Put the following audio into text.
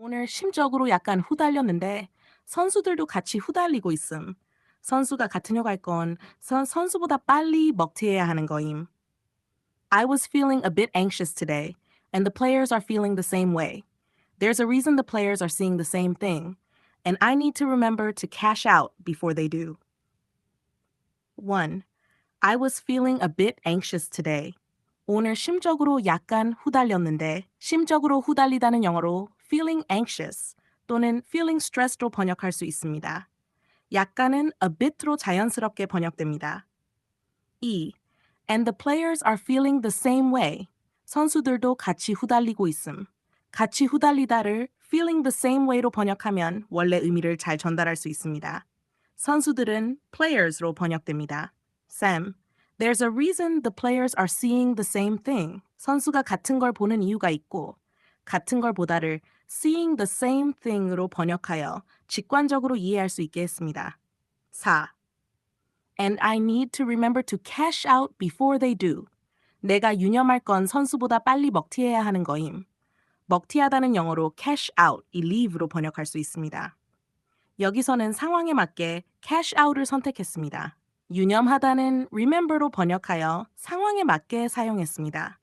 오늘 심적으로 약간 후달렸는데 선수들도 같이 후달리고 있음. 선수가 같은 갈 건 선, 선수보다 빨리 먹튀해야 하는 거임. I was feeling a bit anxious today, and the players are feeling the same way. There's a reason the players are seeing the same thing, and I need to remember to cash out before they do. 1. I was feeling a bit anxious today. 오늘 심적으로 약간 후달렸는데 심적으로 후달리다는 영어로 feeling anxious 또는 feeling stressed로 번역할 수 있습니다. 약간은 a bit로 자연스럽게 번역됩니다. 2. And the players are feeling the same way. 선수들도 같이 후달리고 있음. 같이 후달리다를 feeling the same way로 번역하면 원래 의미를 잘 전달할 수 있습니다. 선수들은 players로 번역됩니다. Sam, there's a reason the players are seeing the same thing. 선수가 같은 걸 보는 이유가 있고 같은 걸 보다를 seeing the same thing으로 번역하여 직관적으로 이해할 수 있게 했습니다. 4. And I need to remember to cash out before they do. 내가 유념할 건 선수보다 빨리 먹튀해야 하는 거임. 먹튀하다는 영어로 cash out, 이 leave로 번역할 수 있습니다. 여기서는 상황에 맞게 cash out을 선택했습니다. 유념하다는 remember로 번역하여 상황에 맞게 사용했습니다.